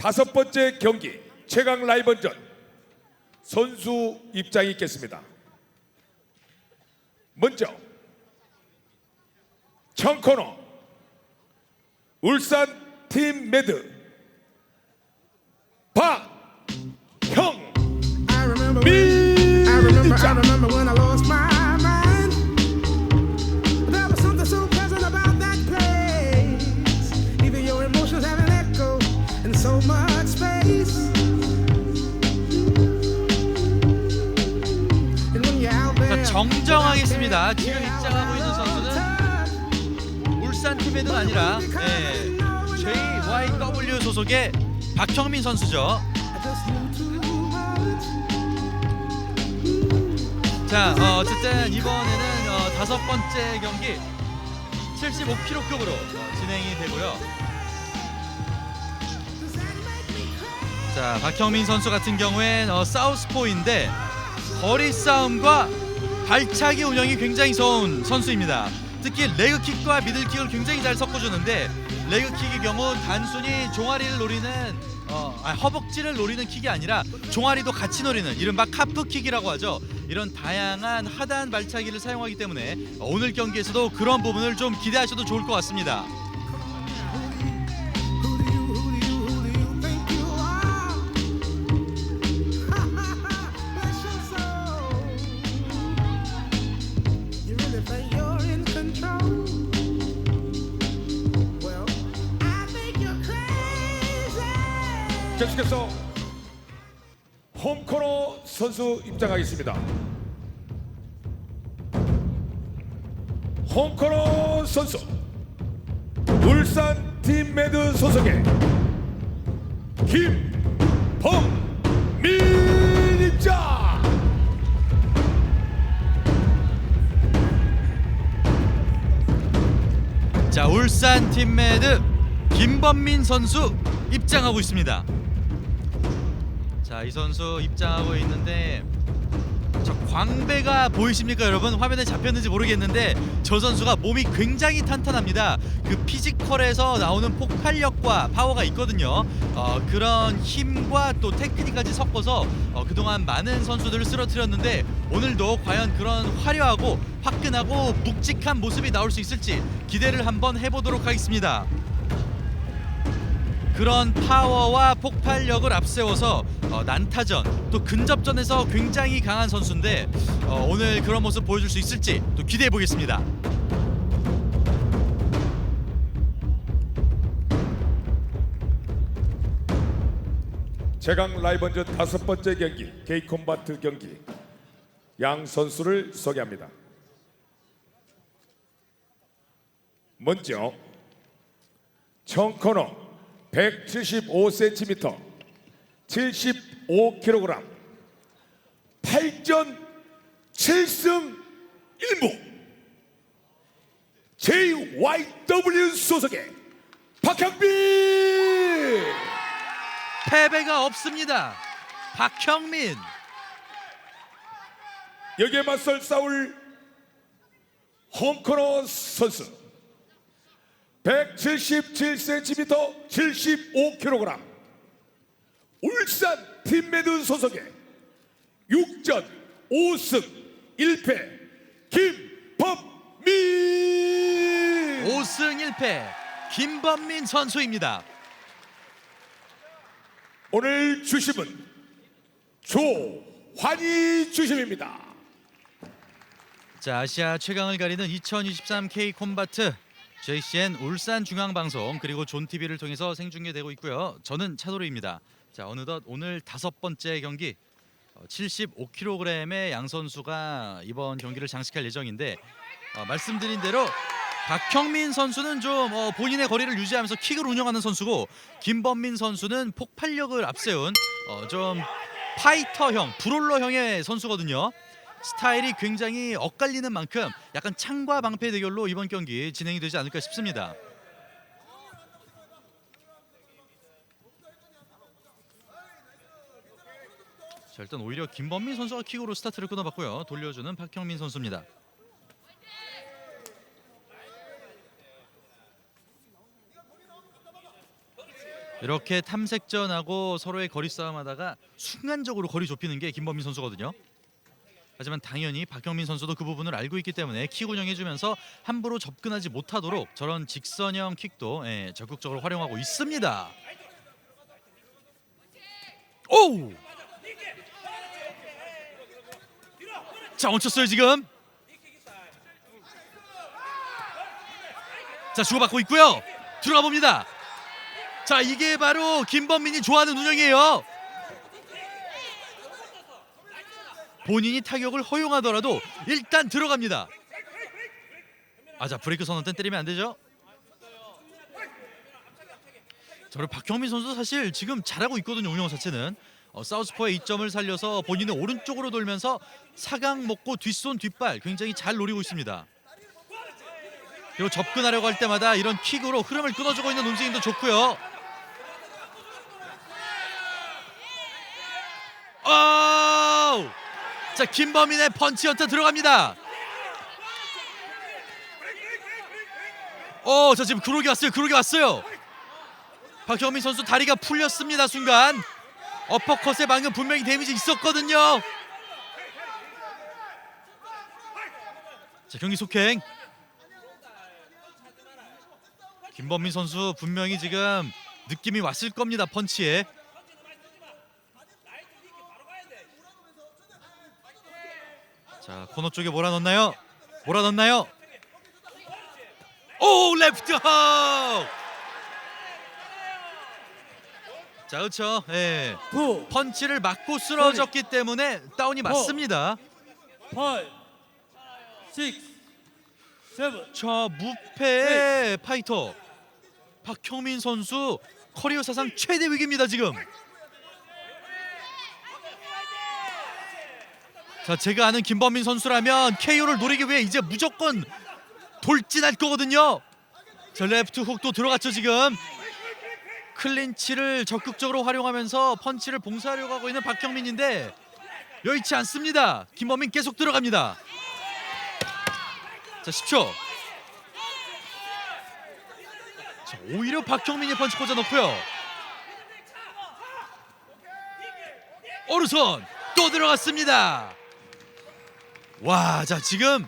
다섯 번째 경기 최강 라이벌전 선수 입장이 있겠습니다. 먼저 청코너 울산 팀 매드 박형 I remember when, 정정하겠습니다. 지금 입장하고 있는 선수는 울산 팀에는 아니라 예, JYW 소속의 박형민 선수죠. 자, 어, 어쨌든 이번에는 어, 다섯 번째 경기 75kg급으로 어, 진행이 되고요. 자, 박형민 선수 같은 경우엔 어, 사우스포인데 거리 싸움과 발차기 운영이 굉장히 좋은 선수입니다. 특히 레그킥과 미들킥을 굉장히 잘 섞어주는데 레그킥의 경우 단순히 종아리를 노리는 어, 아, 허벅지를 노리는 킥이 아니라 종아리도 같이 노리는 이른바 카프킥이라고 하죠. 이런 다양한 하단 발차기를 사용하기 때문에 어, 오늘 경기에서도 그런 부분을 좀 기대하셔도 좋을 것 같습니다. 선수 입장하겠습니다. 홈코너 선수 울산 팀 매드 소속의 김범민 입장. 자 울산 팀메드 김범민 선수 입장하고 있습니다. 자 이 선수 입장하고 있는데 저 광배가 보이십니까 여러분 화면에 잡혔는지 모르겠는데 저 선수가 몸이 굉장히 탄탄합니다. 그 피지컬에서 나오는 폭발력과 파워가 있거든요. 어, 그런 힘과 또 테크닉까지 섞어서 어, 그동안 많은 선수들을 쓰러뜨렸는데 오늘도 과연 그런 화려하고 화끈하고 묵직한 모습이 나올 수 있을지 기대를 한번 해보도록 하겠습니다. 그런 파워와 폭발력을 앞세워서 어, 난타전 또 근접전에서 굉장히 강한 선수인데 어, 오늘 그런 모습 보여줄 수 있을지 또 기대해 보겠습니다. 최강 라이번즈 다섯 번째 경기 게이 콤바트 경기 양 선수를 소개합니다. 먼저 청코너 175cm 75kg 8전 7승 1무 JYW 소속의 박형빈! 패배가 없습니다. 박형민. 여기에 맞설 싸울 홈코너 선수 177cm 75kg 울산 팀메드 소속의 6전 5승 1패 김범민. 5승 1패 김범민 선수입니다. 오늘 주심은 조환희 주심입니다. 자 아시아 최강을 가리는 2023 K 콤바트 JCN 울산 중앙방송 그리고 존 TV를 통해서 생중계되고 있고요. 저는 차도르입니다. 자 어느덧 오늘 다섯 번째 경기 75kg의 양 선수가 이번 경기를 장식할 예정인데 어, 말씀드린 대로 박형민 선수는 좀 어, 본인의 거리를 유지하면서 킥을 운영하는 선수고 김범민 선수는 폭발력을 앞세운 어, 좀 파이터형, 브롤러형의 선수거든요. 스타일이 굉장히 엇갈리는 만큼 약간 창과 방패 대결로 이번 경기 진행이 되지 않을까 싶습니다. 자, 일단 오히려 김범민 선수가 킥으로 스타트를 끊어봤고요. 돌려주는 박형민 선수입니다. 이렇게 탐색전하고 서로의 거리 싸움하다가 순간적으로 거리 좁히는 게 김범민 선수거든요. 하지만 당연히 박경민 선수도 그 부분을 알고 있기 때문에 킥 운영해주면서 함부로 접근하지 못하도록 저런 직선형 킥도 예, 적극적으로 활용하고 있습니다. 오! 자 얹혔어요 지금. 자 주고받고 있고요. 들어가 봅니다. 자 이게 바로 김범민이 좋아하는 운영이에요. 본인이 타격을 허용하더라도 일단 들어갑니다. 아자 브레이크 선언 땐 때리면 안 되죠. 저를 박경민 선수 사실 지금 잘하고 있거든요 운영 자체는 어, 사우스포의 이점을 살려서 본인은 오른쪽으로 돌면서 사각 먹고 뒷손 뒷발 굉장히 잘 노리고 있습니다. 그리고 접근하려고 할 때마다 이런 킥으로 흐름을 끊어주고 있는 움직임도 좋고요. 아우! 자 김범인의 펀치 연타 들어갑니다. 어, 자 지금 그러게 왔어요. 그러게 왔어요. 박경민 선수 다리가 풀렸습니다. 순간 어퍼컷에 방금 분명히 데미지 있었거든요. 자 경기 속행. 김범민 선수 분명히 지금 느낌이 왔을 겁니다. 펀치에. 자 코너 쪽에 몰아넣나요? 몰아넣나요? 오 레프트 훅! 자 그렇죠. 예. 투, 펀치를 맞고 쓰러졌기 때문에 다운이 맞습니다. 파이, 식스, 세븐. 자 무패 파이터 박형민 선수 커리어 사상 최대 위기입니다 지금. 자 제가 아는 김범민 선수라면 KO를 노리기 위해 이제 무조건 돌진할 거거든요. 자 레프트 훅도 들어갔죠 지금. 클린치를 적극적으로 활용하면서 펀치를 봉쇄하려고 하고 있는 박형민인데 여의치 않습니다. 김범민 계속 들어갑니다. 자 10초. 자, 오히려 박형민이 펀치 꽂아 놓고요. 오른손 또 들어갔습니다. 와, 자 지금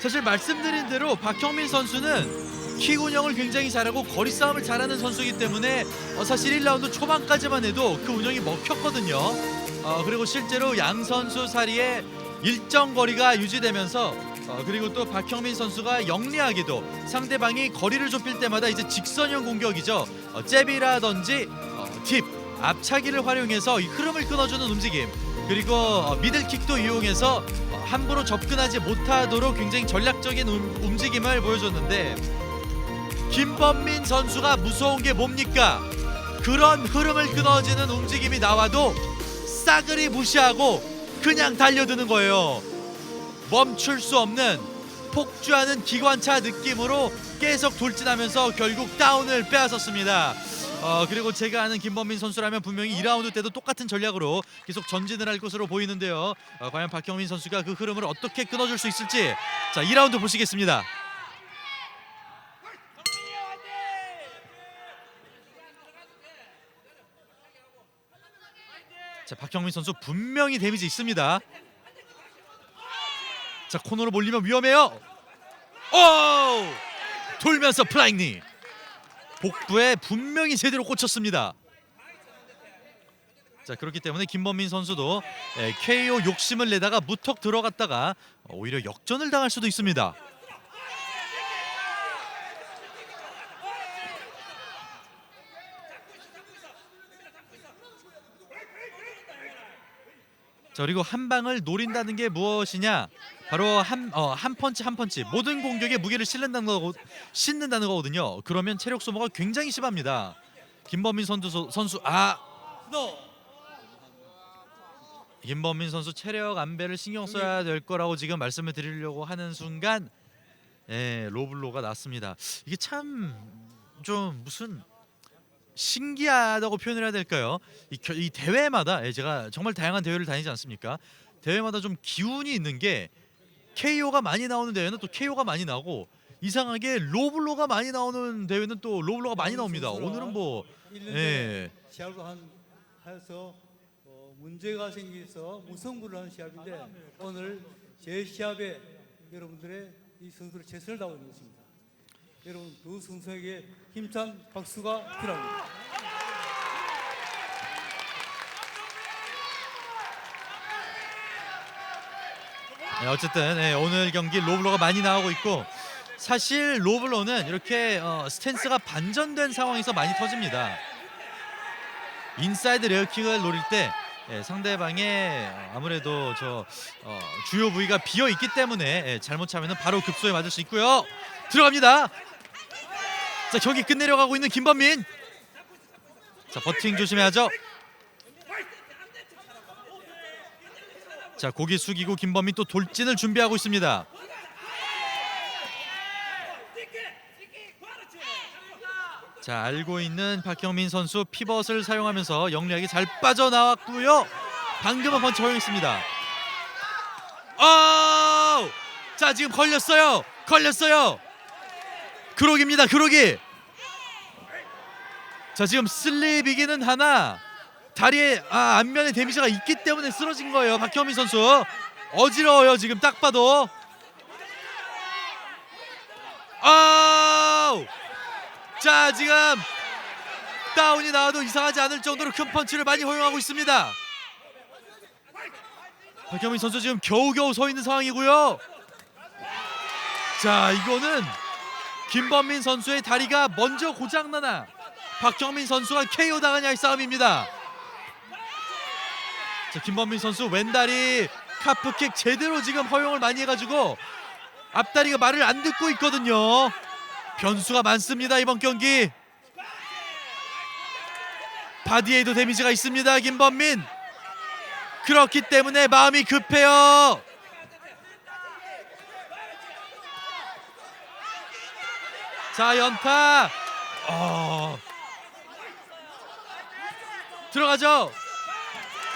사실 말씀드린 대로 박형민 선수는 킥 운영을 굉장히 잘하고 거리 싸움을 잘하는 선수이기 때문에 어, 사실 1라운드 초반까지만 해도 그 운영이 먹혔거든요. 어, 그리고 실제로 양 선수 사이에 일정 거리가 유지되면서 어, 그리고 또 박형민 선수가 영리하게도 상대방이 거리를 좁힐 때마다 이제 직선형 공격이죠. 어, 잽이라든지 어, 팁, 앞차기를 활용해서 이 흐름을 끊어주는 움직임 그리고 어, 미들킥도 이용해서 어, 함부로 접근하지 못하도록 굉장히 전략적인 움, 움직임을 보여줬는데 김범민 선수가 무서운 게 뭡니까? 그런 흐름을 끊어지는 움직임이 나와도 싸그리 무시하고 그냥 달려드는 거예요. 멈출 수 없는 폭주하는 기관차 느낌으로 계속 돌진하면서 결국 다운을 빼앗았습니다. 어, 그리고 제가 아는 김범민 선수라면 분명히 2라운드 때도 똑같은 전략으로 계속 전진을 할 것으로 보이는데요. 어, 과연 박경민 선수가 그 흐름을 어떻게 끊어줄 수 있을지 자 2라운드 보시겠습니다. 자 박경민 선수 분명히 데미지 있습니다. 자 코너로 몰리면 위험해요. 오! 돌면서 플라잉 니. 복부에 분명히 제대로 꽂혔습니다. 자 그렇기 때문에 김범민 선수도 예, KO 욕심을 내다가 무턱 들어갔다가 오히려 역전을 당할 수도 있습니다. 자 그리고 한 방을 노린다는 게 무엇이냐? 바로 한, 어, 한 펀치 한 펀치 모든 공격에 무게를 실는다는 거고 싣는다는 거거든요. 그러면 체력 소모가 굉장히 심합니다. 김범민 선수 선수 아 노, 김범민 선수 체력 안배를 신경 써야 될 거라고 지금 말씀을 드리려고 하는 순간 예, 로블로가 났습니다. 이게 참 좀 무슨 신기하다고 표현을 해야 될까요? 이, 겨- 이 대회마다 예, 제가 정말 다양한 대회를 다니지 않습니까? 대회마다 좀 기운이 있는 게 KO가 많이 나오는 대회는 또 KO가 많이 나고 이상하게 로블로가 많이 나오는 대회는 또 로블로가 많이 나옵니다. 선수라 오늘은 뭐 1년 예. 시합을 한 해서 어, 문제가 생겨서 무승부를 한 시합인데 오늘 제 시합에 여러분들의 이 선수를 최선을 다하고 있는 것입니다. 여러분 두 선수에게 힘찬 박수가 필요합니다. 네, 어쨌든 예, 오늘 경기 로블로가 많이 나오고 있고 사실 로블로는 이렇게 어, 스탠스가 반전된 상황에서 많이 터집니다. 인사이드 레어킥을 노릴 때 예, 상대방의 어, 아무래도 저 어, 주요 부위가 비어 있기 때문에 예, 잘못 차면은 바로 급소에 맞을 수 있고요. 들어갑니다. 자 경기 끝내려 가고 있는 김범민. 자 버팅 조심해야죠. 자 고개 숙이고 김범민 또 돌진을 준비하고 있습니다. 자 알고 있는 박경민 선수 피벗을 사용하면서 영리하게 잘 빠져나왔고요. 방금은 펀치 허용했습니다. 아! 자 지금 걸렸어요. 걸렸어요. 그록입니다. 그록이. 자 지금 슬립이기는 하나 다리에 아, 안면에 데미지가 있기 때문에 쓰러진 거예요. 박경민 선수 어지러워요 지금 딱 봐도. 아우! 자 지금 다운이 나와도 이상하지 않을 정도로 큰 펀치를 많이 허용하고 있습니다. 박경민 선수 지금 겨우겨우 서 있는 상황이고요. 자 이거는 김범민 선수의 다리가 먼저 고장나나 박경민 선수가 KO 당하냐의 싸움입니다. 자 김범민 선수 왼다리 카프킥 제대로 지금 허용을 많이 해가지고 앞다리가 말을 안 듣고 있거든요. 변수가 많습니다 이번 경기. 바디에도 데미지가 있습니다 김범민. 그렇기 때문에 마음이 급해요. 자 연타. 어. 들어가죠.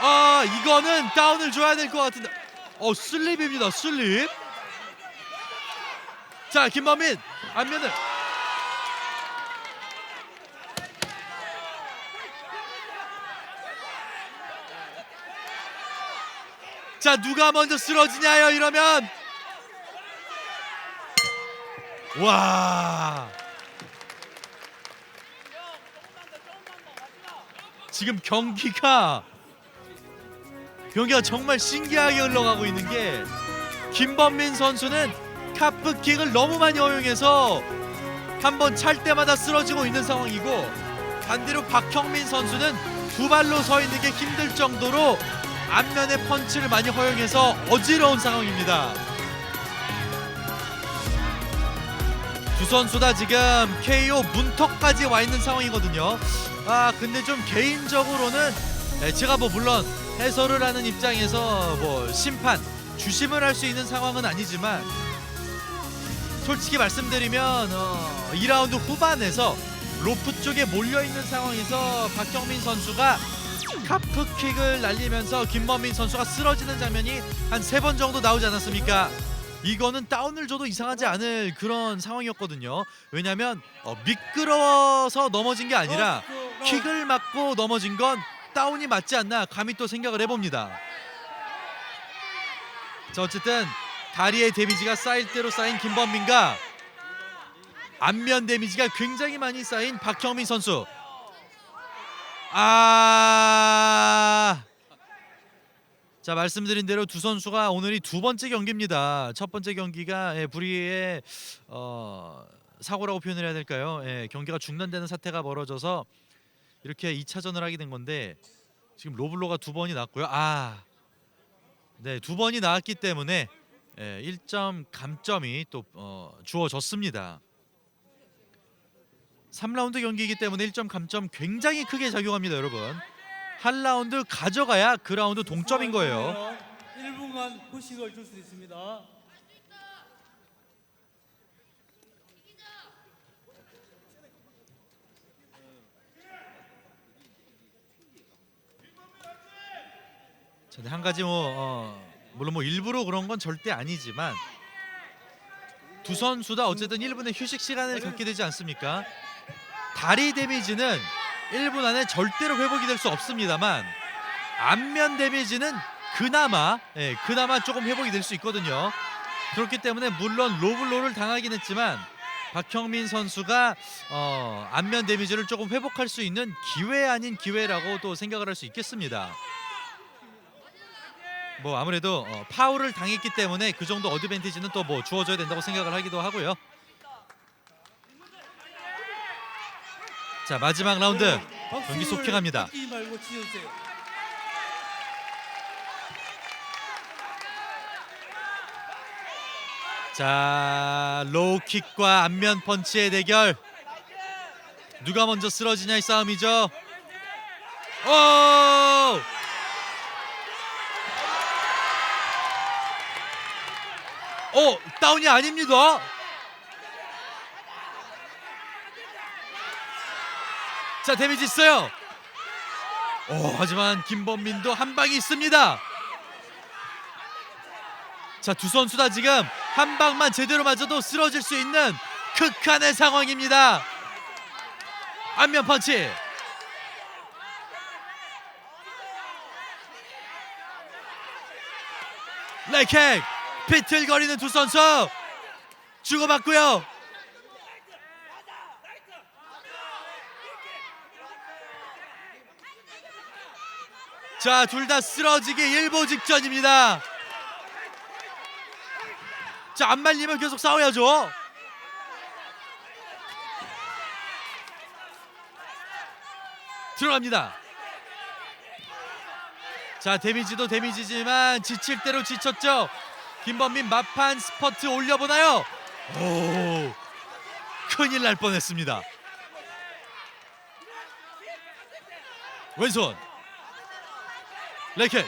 아 이거는 다운을 줘야 될 것 같은데. 어 슬립입니다 슬립. 자 김범민 안면을. 자 누가 먼저 쓰러지냐요 이러면 와 지금 경기가 경기가 정말 신기하게 흘러가고 있는 게 김범민 선수는 카프킥을 너무 많이 허용해서 한 번 찰 때마다 쓰러지고 있는 상황이고 반대로 박형민 선수는 두 발로 서 있는 게 힘들 정도로 앞면에 펀치를 많이 허용해서 어지러운 상황입니다. 두 선수 다 지금 KO 문턱까지 와 있는 상황이거든요. 아 근데 좀 개인적으로는 네, 제가 뭐 물론 해설을 하는 입장에서 뭐 심판 주심을 할 수 있는 상황은 아니지만 솔직히 말씀드리면 어, 2라운드 후반에서 로프 쪽에 몰려 있는 상황에서 박경민 선수가 카프킥을 날리면서 김범민 선수가 쓰러지는 장면이 한 세 번 정도 나오지 않았습니까? 이거는 다운을 줘도 이상하지 않을 그런 상황이었거든요. 왜냐하면 어, 미끄러워서 넘어진 게 아니라 킥을 맞고 넘어진 건 다운이 맞지 않나 감히 또 생각을 해봅니다. 자 어쨌든 다리에 데미지가 쌓일 대로 쌓인 김범민과 안면 데미지가 굉장히 많이 쌓인 박형민 선수. 아. 자 말씀드린 대로 두 선수가 오늘이 두 번째 경기입니다. 첫 번째 경기가 예, 불의의 어, 사고라고 표현을 해야 될까요? 예, 경기가 중단되는 사태가 벌어져서 이렇게 2차전을 하게 된 건데 지금 로블로가 두 번이 났고요. 아, 네, 두 번이 나왔기 때문에 예, 1점 감점이 또 어, 주어졌습니다. 3라운드 경기이기 때문에 1점 감점 굉장히 크게 작용합니다, 여러분. 한 라운드 가져가야 그 라운드 동점인 거예요. 1분간 후식을 줄 수 있습니다. 자, 한 가지 뭐 어, 물론 뭐 일부러 그런 건 절대 아니지만 두두 선수 다 어쨌든 1분의 휴식 시간을 갖게 되지 않습니까? 다리 데미지는 1분 안에 절대로 회복이 될 수 없습니다만 안면 데미지는 그나마 예, 그나마 조금 회복이 될 수 있거든요. 그렇기 때문에 물론 로블로를 당하긴 했지만 박형민 선수가 어, 안면 데미지를 조금 회복할 수 있는 기회 아닌 기회라고 또 생각을 할 수 있겠습니다. 뭐 아무래도 어, 파울을 당했기 때문에 그 정도 어드밴티지는 또 뭐 주어져야 된다고 생각을 하기도 하고요. 자 마지막 라운드 경기 속행합니다. 끼지 말고 치우세요. 자 로우킥과 안면 펀치의 대결 누가 먼저 쓰러지냐의 싸움이죠. 오! 오 다운이 아닙니다. 자 데미지 있어요. 오 하지만 김범민도 한 방이 있습니다. 자 두 선수 다 지금 한 방만 제대로 맞아도 쓰러질 수 있는 극한의 상황입니다. 안면 펀치. 레이킥 비틀거리는 두 선수 주고받고요. 자, 둘 다 쓰러지기 일보 직전입니다. 자, 안 말리면 계속 싸워야죠. 들어갑니다. 자, 데미지도 데미지지만 지칠 대로 지쳤죠. 김범민 마판 스퍼트 올려보나요? 오, 큰일 날 뻔했습니다. 왼손 레이킥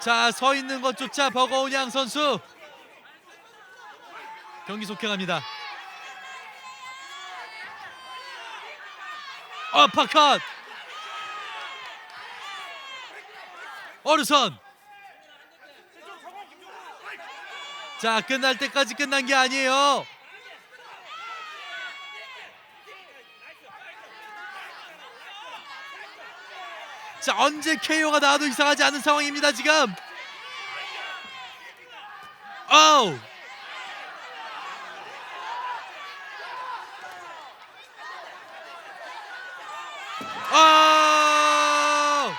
자, 서 있는 것조차 버거운 양 선수. 경기 속행합니다. 어퍼컷 어르선. 자 끝날 때까지 끝난 게 아니에요 자 언제 KO가 나와도 이상하지 않은 상황입니다 지금 어우 아!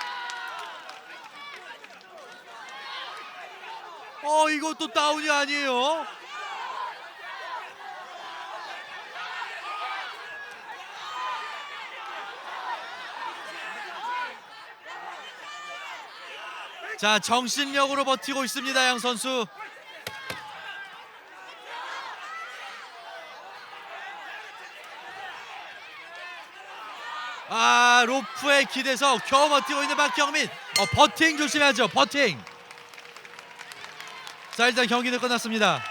어 이것도 다운이 아니에요. 자 정신력으로 버티고 있습니다 양 선수. 아 로프에 기대서 겨우 버티고 있는 박경민. 어, 버팅 조심해야죠 버팅. 자 일단 경기는 끝났습니다.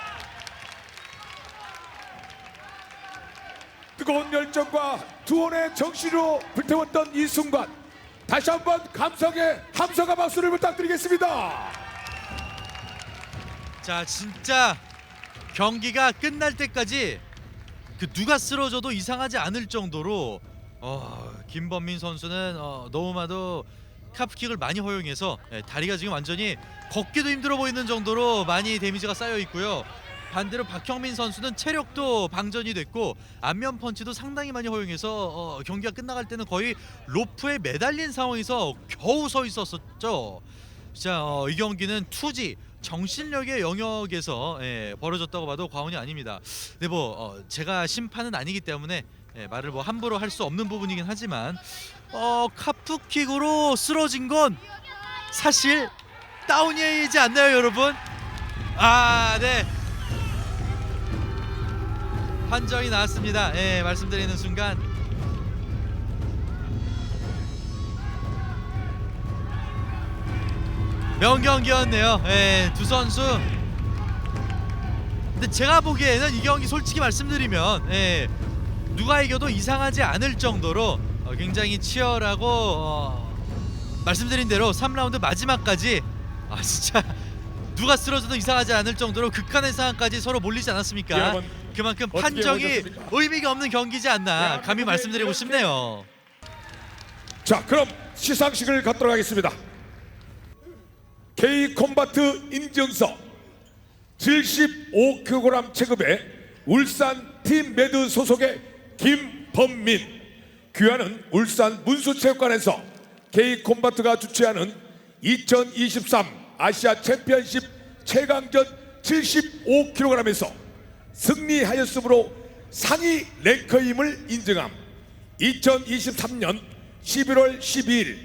뜨거운 열정과 투혼의 정신으로 불태웠던 이 순간 다시 한번 감성의 함성과 박수를 부탁드리겠습니다. 자 진짜 경기가 끝날 때까지 그 누가 쓰러져도 이상하지 않을 정도로 어, 김범민 선수는 어, 너무나도 카프킥을 많이 허용해서 예, 다리가 지금 완전히 걷기도 힘들어 보이는 정도로 많이 데미지가 쌓여 있고요. 반대로 박형민 선수는 체력도 방전이 됐고 안면 펀치도 상당히 많이 허용해서 어, 경기가 끝나갈 때는 거의 로프에 매달린 상황에서 겨우 서 있었었죠. 자, 어, 이 경기는 투지 정신력의 영역에서 예, 벌어졌다고 봐도 과언이 아닙니다. 네, 뭐 어, 제가 심판은 아니기 때문에 예, 말을 뭐 함부로 할 수 없는 부분이긴 하지만 어, 카프킥으로 쓰러진 건 사실 다운이지 않나요, 여러분? 아, 네. 판정이 나왔습니다. 예, 말씀드리는 순간 명경기였네요. 예, 두 선수. 근데 제가 보기에는 이 경기 솔직히 말씀드리면 예, 누가 이겨도 이상하지 않을 정도로 어, 굉장히 치열하고 어, 말씀드린 대로 3라운드 마지막까지 아 진짜 누가 쓰러져도 이상하지 않을 정도로 극한의 상황까지 서로 몰리지 않았습니까? 그만큼 판정이 보셨습니까? 의미가 없는 경기지 않나 감히 말씀드리고 싶네요. 자 그럼 시상식을 갖도록 하겠습니다 K 콤바트 인증서 75kg 체급의 울산 팀 매드 소속의 김범민 귀하는 울산 문수체육관에서 K 콤바트가 주최하는 2023 아시아 챔피언십 최강전 75kg에서 승리하였으므로 상위 랭커임을 인증함. 2023년 11월 12일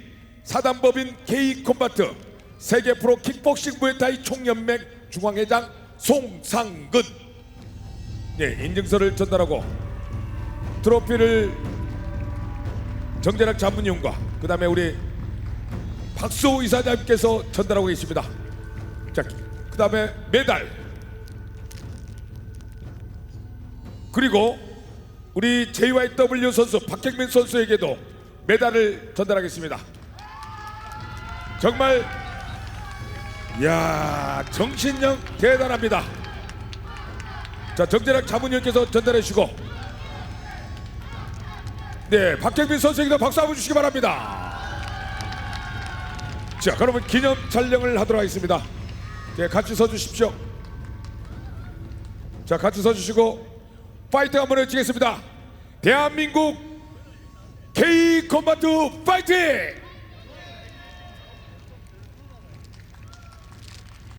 사단법인 K 콤바트 세계 프로 킥복싱 무에타이 총연맹 중앙회장 송상근. 네, 인증서를 전달하고 트로피를 정재락 자문위원과 그 다음에 우리 박수 이사장님께서 전달하고 계십니다. 자, 그 다음에 메달 그리고 우리 JYW 선수 박경민 선수에게도 메달을 전달하겠습니다. 정말 야 정신력 대단합니다. 자 정재락 자문위원께서 전달해 주시고 네 박경민 선수에게도 박수 한번 주시기 바랍니다. 자 그러면 기념 촬영을 하도록 하겠습니다. 네 같이 서 주십시오. 자 같이 서 주시고 파이팅 한번 해주시겠습니다. 대한민국 K 콤바트 파이팅!